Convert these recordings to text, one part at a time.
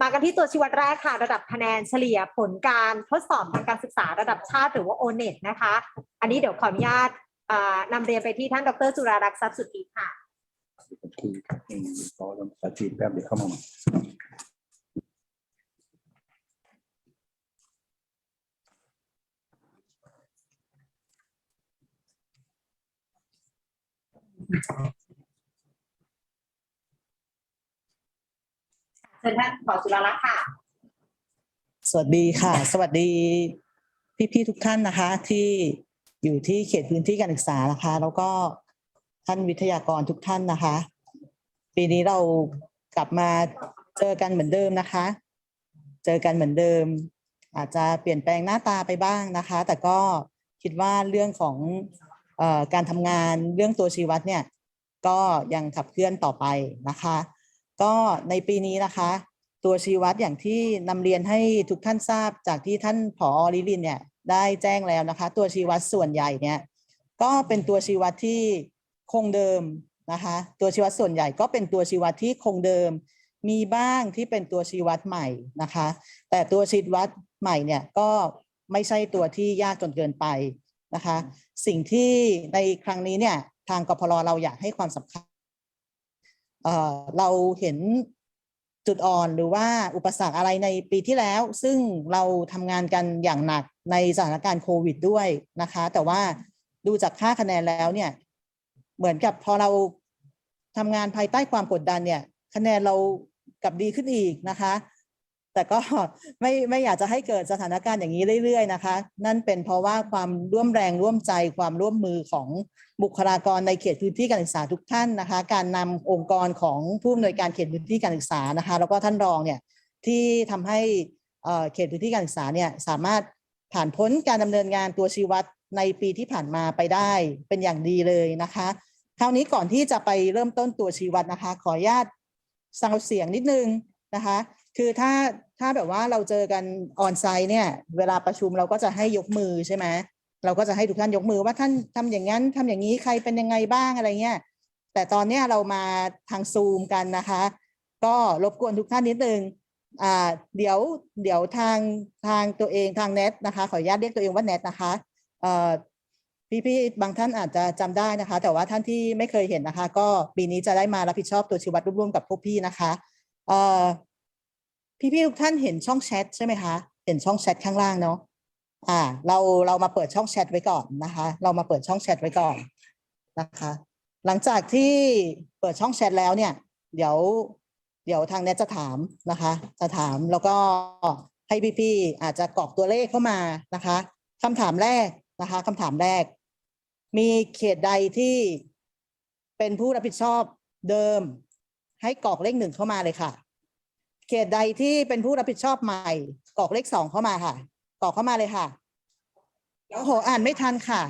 มากันที่ตัวชี้วัดแรกค่ะ ระดับคะแนนเฉลี่ยผลการทดสอบทางการศึกษาระดับชาติหรือว่า o n e t นะคะ อันนี้เดี๋ยวขออนุญาตอ่านำเรียนไปที่ท่านดรจุฬารักษ์ทรัพย์สุทธิค่ะคุยกับเองรอภาษาจีนแป๊บเดียวเข้ามาใหม่ เชิญ ท่านขอจุฬารักษ์ค่ะ สวัสดีค่ะ สวัสดีพี่ๆทุกท่านนะคะ ที่อยู่ที่เขตพื้นที่การศึกษานะคะ แล้วก็ท่านวิทยากรทุกท่านนะคะ ปีนี้เรากลับมาเจอกันเหมือนเดิมนะคะ เจอกันเหมือนเดิม อาจจะเปลี่ยนแปลงหน้าตาไปบ้างนะคะ แต่ก็คิดว่าเรื่องของเอ่อการทำงานเรื่องตัวชีวัดเนี่ย ก็ยังขับเคลื่อนต่อไปนะคะ ก็ในปีนี้นะคะ ตัวชี้วัดอย่างที่นำเรียนให้ทุกท่านทราบจากที่ท่านผอลิลินเนี่ยได้แจ้งแล้วนะคะ ตัวชี้วัดส่วนใหญ่เนี่ยก็เป็นตัวชี้วัดที่คงเดิมนะคะ ตัวชี้วัดส่วนใหญ่ก็เป็นตัวชี้วัดที่คงเดิม มีบ้างที่เป็นตัวชี้วัดใหม่นะคะ แต่ตัวชี้วัดใหม่เนี่ยก็ไม่ใช่ตัวที่ยากจนเกินไปนะคะ สิ่งที่ในครั้งนี้เนี่ยทางกพลเราอยากให้ความสำคัญ เราเห็นจุดอ่อนหรือว่าอุปสรรคอะไรในปีที่แล้ว ซึ่งเราทำงานกันอย่างหนักในสถานการณ์โควิดด้วยนะคะ แต่ว่าดูจากค่าคะแนนแล้วเนี่ย เหมือนกับพอเราทำงานภายใต้ความกดดันเนี่ย คะแนนเรากลับดีขึ้นอีกนะคะ แต่ก็ไม่ไม่อยากจะให้เกิดสถานการณ์อย่างนี้เรื่อย ๆ นะคะ นั่นเป็นเพราะว่าความร่วมแรงร่วมใจความร่วมมือของบุคลากรในเขตพื้นที่การศึกษาทุกท่านนะคะ การนำองค์กรของผู้อำนวยการเขตพื้นที่การศึกษานะคะ แล้วก็ท่านรองเนี่ยที่ทำให้เขตพื้นที่การศึกษาเนี่ยสามารถผ่านพ้นการดำเนินงานตัวชีวัดในปีที่ผ่านมาไปได้เป็นอย่างดีเลยนะคะ คราวนี้ก่อนที่จะไปเริ่มต้นตัวชีวัดนะคะ ขออนุญาตสังเสียงนิดนึงนะคะ คือถ้าถ้าแบบว่าเราเจอกันออนไซต์เนี่ย เวลาประชุมเราก็จะให้ยกมือใช่ไหมเราก็จะให้ทุกท่านยกมือว่าท่านทำอย่างนั้นทำอย่างนี้ใครเป็นยังไงบ้างอะไรเงี้ยแต่ตอนเนี้ยเรามาทางซูมกันนะคะ ก็รบกวนทุกท่านนิดนึงอ่าเดี๋ยวเดี๋ยวทางทางตัวเองทางเน็ตนะคะ ขออนุญาตเรียกตัวเองว่าเน็ตนะคะเอ่อพี่ๆบางท่านอาจจะจำได้นะคะ แต่ว่าท่านที่ไม่เคยเห็นนะคะ ก็ปีนี้จะได้มารับผิดชอบตัวชีวัดร่วมๆกับพวกพี่นะคะเอ่อ พี่ๆทุกท่านเห็นช่องแชทใช่ไหมคะ เห็นช่องแชทข้างล่างเนาะอ่า เราเรามาเปิดช่องแชทไว้ก่อนนะคะ เรามาเปิดช่องแชทไว้ก่อนนะคะ หลังจากที่เปิดช่องแชทแล้วเนี่ย เดี๋ยว เดี๋ยวทางเน็ตจะถามนะคะ จะถามแล้วก็ให้พี่ๆอาจจะกรอกตัวเลขเข้ามานะคะคำถามแรกนะคะคำถามแรก มีเขตใดที่เป็นผู้รับผิดชอบเดิม ให้กรอกเลขหนึ่งเข้ามาเลยค่ะ เขตใดที่เป็นผู้รับผิดชอบใหม่กรอกเลขสองเข้ามาค่ะกรอกเข้ามาเลยค่ะโอ้โหอ่านไม่ทันค่ะ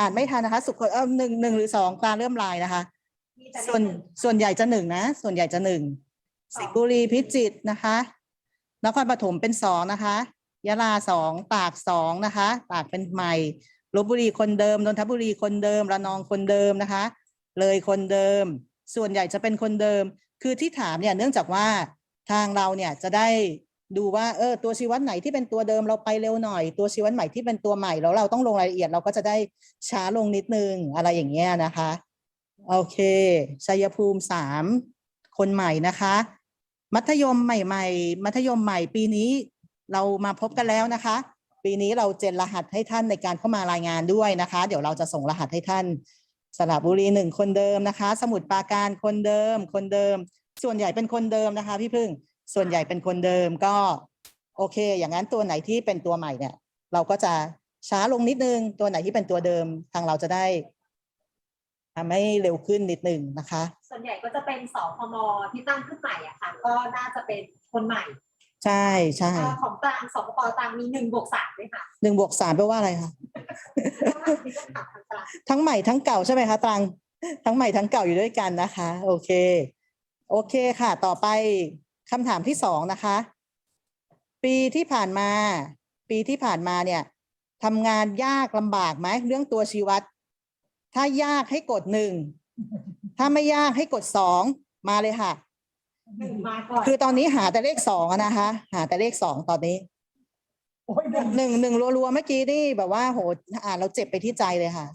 อ่านไม่ทันนะคะ สุขเออหนึ่งหนึ่งหรือสองตาเริ่มลายนะคะ ส่วนส่วนใหญ่จะหนึ่งนะ ส่วนใหญ่จะหนึ่งสิงห์บุรีพิจิตรนะคะนครปฐมเป็นสองนะคะยะลาสองตากสองนะคะ ตากเป็นใหม่ลบบุรีคนเดิมนนทบุรีคนเดิมระนองคนเดิมนะคะ เลยคนเดิม ส่วนใหญ่จะเป็นคนเดิม คือที่ถามเนี่ยเนื่องจากว่า ทางเราเนี่ยจะได้ดูว่าเออตัวชีวัดไหนที่เป็นตัวเดิมเราไปเร็วหน่อย ตัวชีวัดใหม่ที่เป็นตัวใหม่แล้วเราต้องลงรายละเอียดเราก็จะได้ช้าลงนิดนึงอะไรอย่างเงี้ยนะคะโอเคชัยภูมิสามคนใหม่นะคะ มัธยมใหม่ ๆ มัธยมใหม่ปีนี้เรามาพบกันแล้วนะคะ ปีนี้เราเจนรหัสให้ท่านในการเข้ามารายงานด้วยนะคะ เดี๋ยวเราจะส่งรหัสให้ท่านสระบุรีหนึ่งคนเดิมนะคะ สมุทรปราการคนเดิมคนเดิม ส่วนใหญ่เป็นคนเดิมนะคะ พี่พึ่ง ส่วนใหญ่เป็นคนเดิมก็ โอเค อย่างนั้นตัวไหนที่เป็นตัวใหม่เนี่ย เราก็จะช้าลงนิดนึง ตัวไหนที่เป็นตัวเดิมทางเราจะได้ทำให้เร็วขึ้นนิดนึงนะคะ ส่วนใหญ่ก็จะเป็นสพมที่ตั้งขึ้นใหม่อะค่ะ ก็น่าจะเป็นคนใหม่ ใช่ใช่เอ่อของกลางสปปกลางมีหนึ่งบวกสามด้วยค่ะหนึ่งบวกสามแปลว่าอะไรคะมีคำถามทางกลางทั้งใหม่ทั้งเก่าใช่ไหมคะตรังทั้งใหม่ทั้งเก่าอยู่ด้วยกันนะคะ โอเค โอเคค่ะ ต่อไปคำถามที่สองนะคะ ปีที่ผ่านมา ปีที่ผ่านมาเนี่ยทำงานยากลำบากไหมเรื่องตัวชีวัด ถ้ายากให้กดหนึ่ง ถ้าไม่ยากให้กดสองมาเลยค่ะ หนึ่งมาก่อนคือตอนนี้หาแต่เลขสองอะนะคะ หาแต่เลขสองตอนนี้โอ้ยหนึ่งหนึ่งหนึ่งรัวๆเมื่อกี้นี่แบบว่าโหอ่านเราเจ็บไปที่ใจเลยค่ะ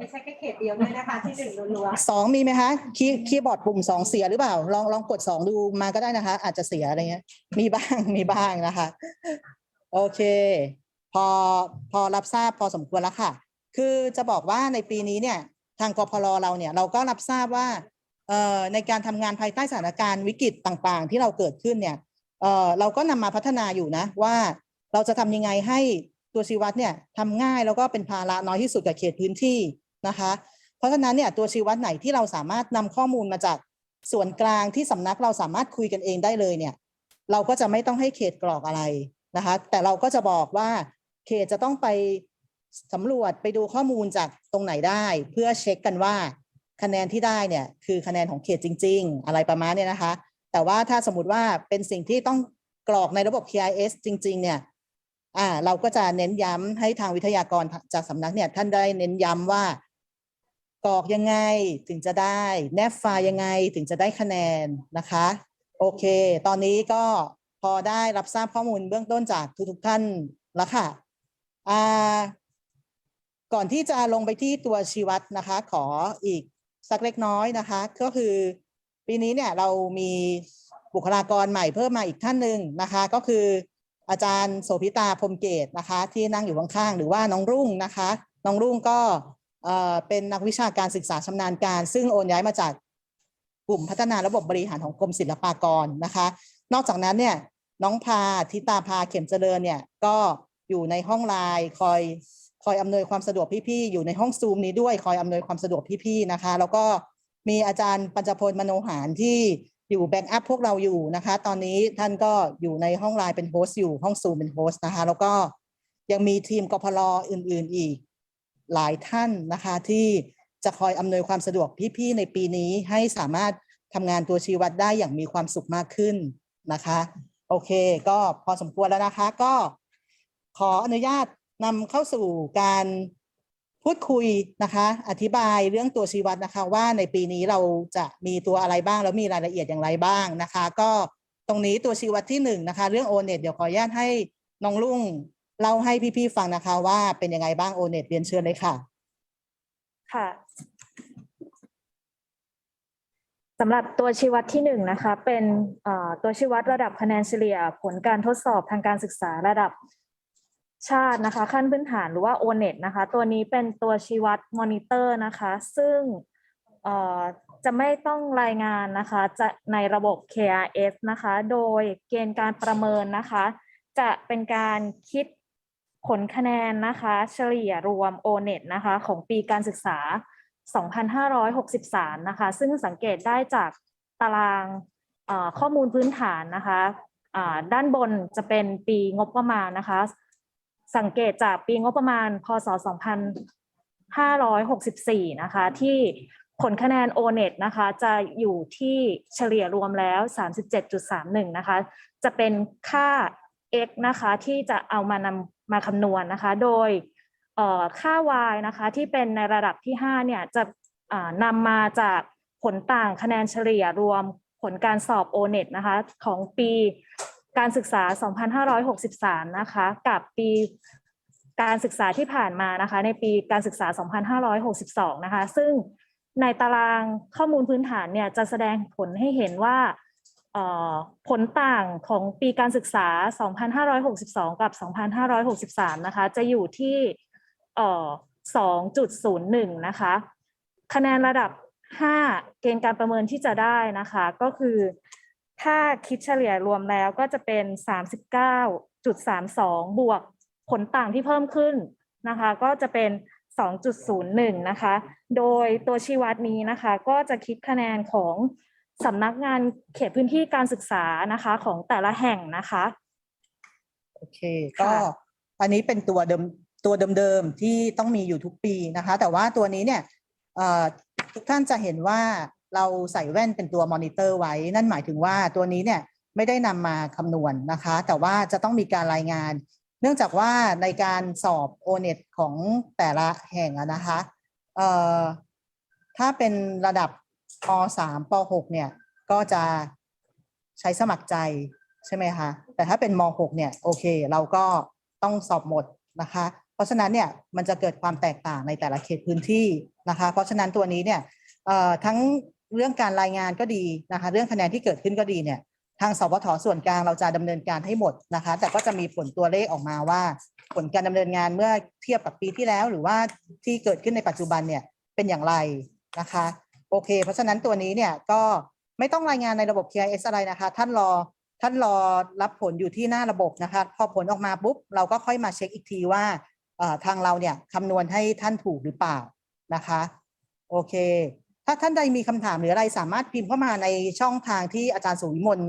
ไม่ใช่แค่เขตเดียวด้วยนะคะที่หนึ่งรัวสองมีไหมคะคีย์คีย์บอร์ดปุ่มสองเสียหรือเปล่า ลองลองกดสองดูมาก็ได้นะคะ อาจจะเสียอะไรเงี้ย มีบ้างมีบ้างนะคะ โอเค พอพอรับทราบพอสมควรแล้วค่ะ คือจะบอกว่าในปีนี้เนี่ย ทางกพลเราเนี่ยเราก็รับทราบว่าเอ่อในการทำงานภายใต้สถานการณ์วิกฤตต่างๆ ที่เราเกิดขึ้นเนี่ยเอ่อเราก็นำมาพัฒนาอยู่นะว่าเราจะทำยังไงให้ตัวชีวัดเนี่ยทำง่ายแล้วก็เป็นภาระน้อยที่สุดกับเขตพื้นที่ นะคะ เพราะฉะนั้นเนี่ยตัวชี้วัดไหนที่เราสามารถนำข้อมูลมาจากส่วนกลางที่สำนักเราสามารถคุยกันเองได้เลยเนี่ย เราก็จะไม่ต้องให้เขตกรอกอะไรนะคะ แต่เราก็จะบอกว่าเขตจะต้องไปสำรวจไปดูข้อมูลจากตรงไหนได้ เพื่อเช็คกันว่าคะแนนที่ได้เนี่ยคือคะแนนของเขตจริง ๆ อะไรประมาณเนี้นะคะ แต่ว่าถ้าสมมติว่าเป็นสิ่งที่ต้องกรอกในระบบ KIS จริง ๆ เนี่ยอ่าเราก็จะเน้นย้ำให้ทางวิทยากรจากสำนักเนี่ยท่านได้เน้นย้ำว่า กรอกยังไงถึงจะได้ แนบไฟล์ยังไงถึงจะได้คะแนนนะคะ โอเค ตอนนี้ก็พอได้รับทราบข้อมูลเบื้องต้นจากทุกๆท่านแล้วค่ะอ่าก่อนที่จะลงไปที่ตัวชีวัดนะคะ ขออีกสักเล็กน้อยนะคะ ก็คือปีนี้เนี่ยเรามีบุคลากรใหม่เพิ่มมาอีกท่านหนึ่งนะคะ ก็คืออาจารย์โสภิตาพรหมเกตนะคะ ที่นั่งอยู่ข้างๆหรือว่าน้องรุ่งนะคะ น้องรุ่งก็ เป็นนักวิชาการศึกษาชำนาญการ ซึ่งโอนย้ายมาจากกลุ่มพัฒนาระบบบริหารของกรมศิลปากรนะคะ นอกจากนั้นเนี่ยน้องพาทิตาพาเข็มเจริญเนี่ยก็อยู่ในห้องไลน์คอยคอยอำนวยความสะดวกพี่ๆอยู่ในห้องซูมนี้ด้วยคอยอำนวยความสะดวกพี่ๆนะคะ แล้วก็มีอาจารย์ปัญจพลมโนหารที่อยู่แบ็กอัพพวกเราอยู่นะคะ ตอนนี้ท่านก็อยู่ในห้องไลน์เป็นโฮสต์อยู่ห้องซูมเป็นโฮสต์นะคะ แล้วก็ยังมีทีมกพลอื่น ๆ อีก หลายท่านนะคะที่จะคอยอำนวยความสะดวกพี่ๆในปีนี้ให้สามารถทำงานตัวชีวัดได้อย่างมีความสุขมากขึ้นนะคะ โอเค ก็พอสมควรแล้วนะคะ ก็ขออนุญาตนำเข้าสู่การพูดคุยนะคะ อธิบายเรื่องตัวชีวัดนะคะว่าในปีนี้เราจะมีตัวอะไรบ้าง แล้วมีรายละเอียดอย่างไรบ้างนะคะ ก็ตรงนี้ตัวชีวัดที่หนึ่งนะคะ เรื่องโอเน็ตเดี๋ยวขออนุญาตให้น้องลุง เล่าให้พี่ๆฟังนะคะว่าเป็นยังไงบ้างโอเน็ตเรียนเชิญเลยค่ะ ค่ะสำหรับตัวชี้วัดที่หนึ่งนะคะ เป็นตัวชี้วัดระดับคะแนนเฉลี่ย ผลการทดสอบทางการศึกษาระดับชาตินะคะ ขั้นพื้นฐานหรือว่า o n e t นะคะ ตัวนี้เป็นตัวชี้วัดมอนิเตอร์นะคะ ซึ่งจะไม่ต้องรายงานนะคะจะในระบบ KRS นะคะ โดยเกณฑ์การประเมินนะคะ จะเป็นการคิด ผลคะแนนนะคะ เฉลี่ยรวม o n e t นะคะ ของปีการศึกษา 2563 นะคะ ซึ่งสังเกตได้จากตารางข้อมูลพื้นฐานนะคะด้านบนจะเป็นปีงบประมาณนะคะ สังเกตจากปีงบประมาณ พศ 2564 นะคะ ที่ผลคะแนน o n e t นะคะ จะอยู่ที่เฉลี่ยรวมแล้ว 37.31 นะคะ จะเป็นค่า x นะคะที่จะเอามานำมาคำนวณนะคะ โดยค่า y นะคะที่เป็นในระดับที่ 5 เนี่ยจะนำมาจากผลต่างคะแนนเฉลี่ยรวมผลการสอบ o n e t นะคะของปีการศึกษา 2563 นะคะกับปีการศึกษาที่ผ่านมานะคะในปีการศึกษา 2562 นะคะ ซึ่งในตารางข้อมูลพื้นฐานเนี่ยจะแสดงผลให้เห็นว่า ผลต่างของปีการศึกษา 2562 กับ 2563 นะคะ จะอยู่ที่ 2.01 นะคะ คะแนนระดับ 5 เกณฑ์การประเมินที่จะได้นะคะ ก็คือ ถ้าคิดเฉลี่ยรวมแล้วก็จะเป็น 39.32 บวกผลต่างที่เพิ่มขึ้นนะคะ ก็จะเป็น 2.01 นะคะ โดยตัวชี้วัดนี้นะคะ ก็จะคิดคะแนนของ สำนักงานเขตพื้นที่การศึกษานะคะของแต่ละแห่งนะคะ โอเค ก็อันนี้เป็นตัวเดิมตัวเดิมๆที่ต้องมีอยู่ทุกปีนะคะ แต่ว่าตัวนี้เนี่ยเอ่อทุกท่านจะเห็นว่าเราใส่แว่นเป็นตัวมอนิเตอร์ไว้ นั่นหมายถึงว่าตัวนี้เนี่ยไม่ได้นำมาคำนวณนะคะ แต่ว่าจะต้องมีการรายงาน เนื่องจากว่าในการสอบ o n e t ของแต่ละแห่งอะนะคะเอ่อถ้าเป็นระดับ ป .3 ป .6 เนี่ยก็จะใช้สมัครใจใช่ไหมคะ แต่ถ้าเป็นม .6 เนี่ยโอเค เราก็ต้องสอบหมดนะคะ เพราะฉะนั้นเนี่ยมันจะเกิดความแตกต่างในแต่ละเขตพื้นที่นะคะ เพราะฉะนั้นตัวนี้เนี่ยทั้งเรื่องการรายงานก็ดีนะคะ เรื่องคะแนนที่เกิดขึ้นก็ดีเนี่ยทางสปทส่วนกลางเราจะดำเนินการให้หมดนะคะ แต่ก็จะมีผลตัวเลขออกมาว่า ผลการดำเนินงานเมื่อเทียบกับปีที่แล้ว หรือว่าที่เกิดขึ้นในปัจจุบันเนี่ยเป็นอย่างไรนะคะ โอเค เพราะฉะนั้นตัวนี้เนี่ยก็ไม่ต้องรายงานในระบบ KIS อะไรนะคะ ท่านรอท่านรอรับผลอยู่ที่หน้าระบบนะคะ พอผลออกมาปุ๊บ เราก็ค่อยมาเช็คอีกทีว่าทางเราเนี่ยคำนวณให้ท่านถูกหรือเปล่านะคะ โอเค ถ้าท่านใดมีคำถามหรืออะไรสามารถพิมพ์เข้ามาในช่องทางที่อาจารย์สุวิมล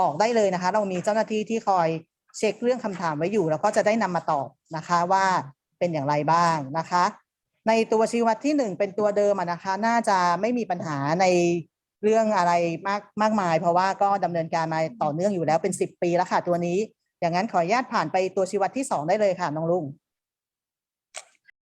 บอกได้เลยนะคะ เรามีเจ้าหน้าที่ที่คอยเช็คเรื่องคำถามไว้อยู่ แล้วก็จะได้นำมาตอบนะคะว่าเป็นอย่างไรบ้างนะคะ ในตัวชี้วัดที่หนึ่งเป็นตัวเดิมนะคะ น่าจะไม่มีปัญหาในเรื่องอะไรมากมากมาย เพราะว่าก็ดำเนินการมาต่อเนื่องอยู่แล้วเป็นสิบปีแล้วค่ะตัวนี้ อย่างนั้นขออนุญาตผ่านไปตัวชี้วัดที่สองได้เลยค่ะน้องลุง